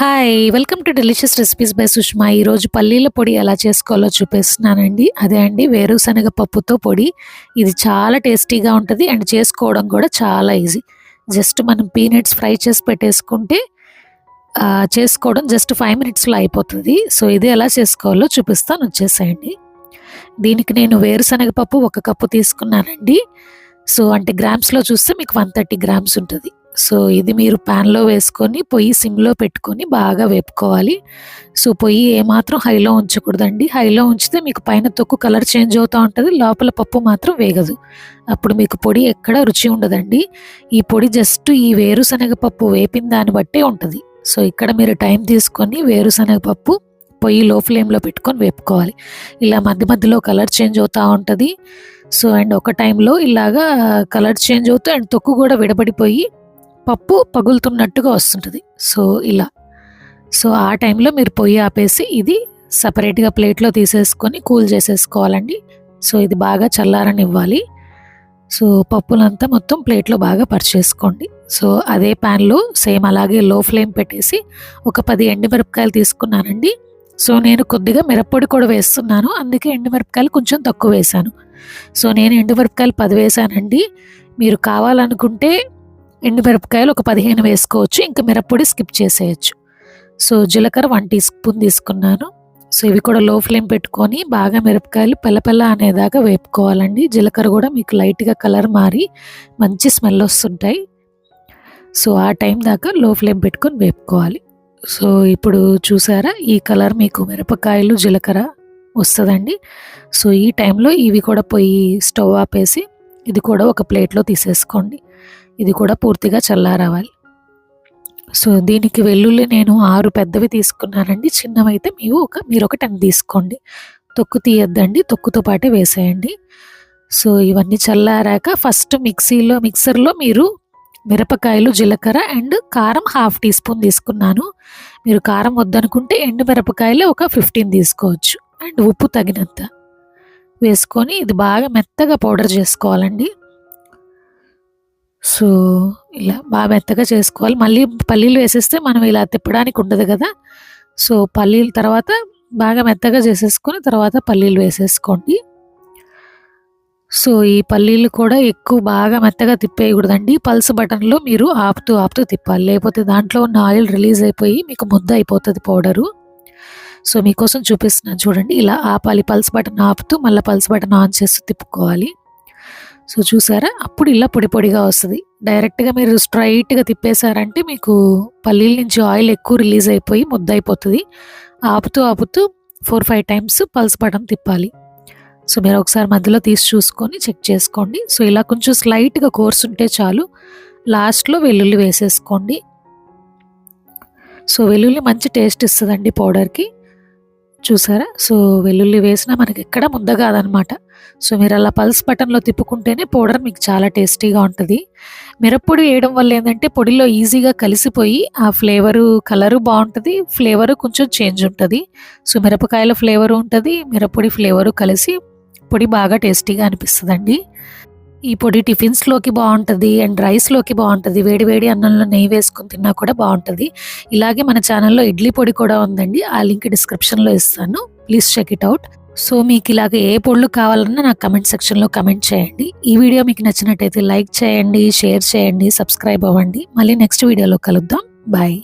Hi welcome to delicious recipes by Sushma ఈరోజు పల్లీల పొడి ఎలా చేసుకోవాలో చూపిస్తున్నానండి. అదే అండి వేరుశనగ పప్పుతో పొడి. ఇది చాలా టేస్టీగా ఉంటుంది అండ్ చేసుకోవడం కూడా చాలా ఈజీ. జస్ట్ మనం పీనట్స్ ఫ్రై చేసి పెట్టేసుకుంటే చేసుకోవడం జస్ట్ ఫైవ్ మినిట్స్లో అయిపోతుంది. సో ఇది ఎలా చేసుకోవాలో చూపిస్తాను. వచ్చేసేయండి. దీనికి నేను వేరుశనగ పప్పు ఒక కప్పు తీసుకున్నానండి. సో అంటే గ్రామ్స్లో చూస్తే మీకు వన్ థర్టీ గ్రామ్స్ ఉంటుంది. సో ఇది మీరు ప్యాన్లో వేసుకొని పొయ్యి సిమ్లో పెట్టుకొని బాగా వేపుకోవాలి. సో పొయ్యి ఏమాత్రం హైలో ఉంచకూడదండి. హైలో ఉంచితే మీకు పైన తొక్కు కలర్ చేంజ్ అవుతూ ఉంటుంది. లోపల పప్పు మాత్రం వేగదు. అప్పుడు మీకు పొడి ఎక్కడ రుచి ఉండదండి. ఈ పొడి జస్ట్ ఈ వేరుశనగ పప్పు వేపిన దాన్ని బట్టే ఉంటుంది. సో ఇక్కడ మీరు టైం తీసుకొని వేరుశనగ పప్పు పొయ్యి లో ఫ్లేమ్లో పెట్టుకొని వేపుకోవాలి. ఇలా మధ్య మధ్యలో కలర్ చేంజ్ అవుతూ ఉంటుంది. సో అండ్ ఒక టైంలో ఇలాగా కలర్ చేంజ్ అవుతూ అండ్ తొక్కు కూడా విడబడిపోయి పప్పు పగులుతున్నట్టుగా వస్తుంటుంది. సో ఇలా. సో ఆ టైంలో మీరు పొయ్యి ఆపేసి ఇది సపరేట్గా ప్లేట్లో తీసేసుకొని కూల్ చేసేసుకోవాలండి. సో ఇది బాగా చల్లారని ఇవ్వాలి సో పప్పులంతా మొత్తం ప్లేట్లో బాగా పరిచేసుకోండి. సో అదే ప్యాన్లో సేమ్ అలాగే లో ఫ్లేమ్ పెట్టేసి ఒక పది ఎండుమిరపకాయలు తీసుకున్నానండి. సో నేను కొద్దిగా మిరప్పొడి కూడా వేస్తున్నాను. అందుకే ఎండుమిరపకాయలు కొంచెం తక్కువ వేశాను. సో నేను ఎండుమిరపకాయలు పది వేశానండి. మీరు కావాలనుకుంటే ఎండుమిరపకాయలు ఒక పదిహేను వేసుకోవచ్చు. ఇంకా మిరప్పొడి స్కిప్ చేసేయచ్చు. సో జీలకర్ర వన్ టీ స్పూన్ తీసుకున్నాను. సో ఇవి కూడా లో ఫ్లేమ్ పెట్టుకొని బాగా మిరపకాయలు పెల్లపెల్ల అనేదాకా వేపుకోవాలండి. జీలకర్ర కూడా మీకు లైట్గా కలర్ మారి మంచి స్మెల్ వస్తుంటాయి. సో ఆ టైం దాకా లో ఫ్లేమ్ పెట్టుకొని వేపుకోవాలి. సో ఇప్పుడు చూసారా ఈ కలర్ మీకు మిరపకాయలు జీలకర్ర వస్తుందండి. సో ఈ టైంలో ఇవి కూడా పొయ్యి స్టవ్ ఆపేసి ఇది కూడా ఒక ప్లేట్లో తీసేసుకోండి. ఇది కూడా పూర్తిగా చల్లారవాలి. సో దీనికి వెల్లుల్లి నేను ఆరు పెద్దవి తీసుకున్నానండి. చిన్నవైతే మీరు ఒక మీరు ఒక టెన్ తీసుకోండి. తొక్కు తీయద్దండి తొక్కుతో పాటే వేసేయండి. సో ఇవన్నీ చల్లారాక ఫస్ట్ మిక్సీలో మిక్సర్లో మీరు మిరపకాయలు జీలకర్ర అండ్ కారం హాఫ్ టీ స్పూన్ తీసుకున్నాను. మీరు కారం వద్దనుకుంటే ఎండు మిరపకాయలు ఒక ఫిఫ్టీన్ తీసుకోవచ్చు. అండ్ ఉప్పు తగినంత వేసుకొని ఇది బాగా మెత్తగా పౌడర్ చేసుకోవాలండి. సో ఇలా బాగా మెత్తగా చేసుకోవాలి. మళ్ళీ పల్లీలు వేసేస్తే మనం ఇలా తిప్పడానికి ఉండదు కదా. సో పల్లీల తర్వాత బాగా మెత్తగా చేసేసుకొని తర్వాత పల్లీలు వేసేసుకోండి. సో ఈ పల్లీలు కూడా ఎక్కువ బాగా మెత్తగా తిప్పేయకూడదండి. పల్స్ బటన్లో మీరు ఆపుతూ ఆపుతూ తిప్పాలి. లేకపోతే దాంట్లో ఉన్న ఆయిల్ రిలీజ్ అయిపోయి మీకు ముద్ద అయిపోతుంది పౌడరు. సో మీకోసం చూపిస్తున్నాను చూడండి. ఇలా ఆపాలి. పల్స్ బటన్ ఆపుతూ మళ్ళీ పల్స్ బటన్ ఆన్ చేస్తూ తిప్పుకోవాలి. సో చూసారా? అప్పుడు ఇలా పొడి పొడిగా వస్తుంది. డైరెక్ట్గా మీరు స్ట్రైట్గా తిప్పేశారంటే మీకు పల్లీల నుంచి ఆయిల్ ఎక్కువ రిలీజ్ అయిపోయి ముద్ద అయిపోతుంది ఆపుతూ ఆపుతూ four five times pulse button తిప్పాలి. సో మీరు ఒకసారి మధ్యలో తీసి చూసుకొని చెక్ చేసుకోండి. సో ఇలా కొంచెం స్లైట్గా కోర్స్ ఉంటే చాలు. లాస్ట్లో వెల్లుల్లి వేసేసుకోండి. సో వెల్లుల్లి మంచి టేస్ట్ ఇస్తుందండి పౌడర్కి. చూసారా? సో వెల్లుల్లి వేసినా మనకి ఎక్కడ ముద్ద కాదనమాట. సో మీరు అలా పల్స్ బటన్లో తిప్పుకుంటేనే పౌడర్ మీకు చాలా టేస్టీగా ఉంటుంది. మిరప్పొడి వేయడం వల్ల ఏంటంటే పొడిలో ఈజీగా కలిసిపోయి ఆ ఫ్లేవరు కలరు బాగుంటుంది. ఫ్లేవరు కొంచెం చేంజ్ ఉంటుంది. సో మిరపకాయల ఫ్లేవరు ఉంటుంది. మిరప్పొడి ఫ్లేవరు కలిసి పొడి బాగా టేస్టీగా అనిపిస్తుందండి. ఈ పొడి టిఫిన్స్లోకి బాగుంటుంది అండ్ రైస్లోకి బాగుంటుంది వేడి వేడి అన్నంలో నెయ్యి వేసుకొని తిన్నా కూడా బాగుంటుంది ఇలాగే మన ఛానల్లో ఇడ్లీ పొడి కూడా ఉందండి. ఆ లింక్ డిస్క్రిప్షన్లో ఇస్తాను. Please check it out. So మీకు ఇలాగ ఏ పొడులు కావాలన్నా నాకు కమెంట్ సెక్షన్లో కమెంట్ చేయండి. ఈ వీడియో మీకు నచ్చినట్టయితే లైక్ చేయండి షేర్ చేయండి సబ్స్క్రైబ్ అవ్వండి. మళ్ళీ నెక్స్ట్ వీడియోలో కలుద్దాం. బాయ్.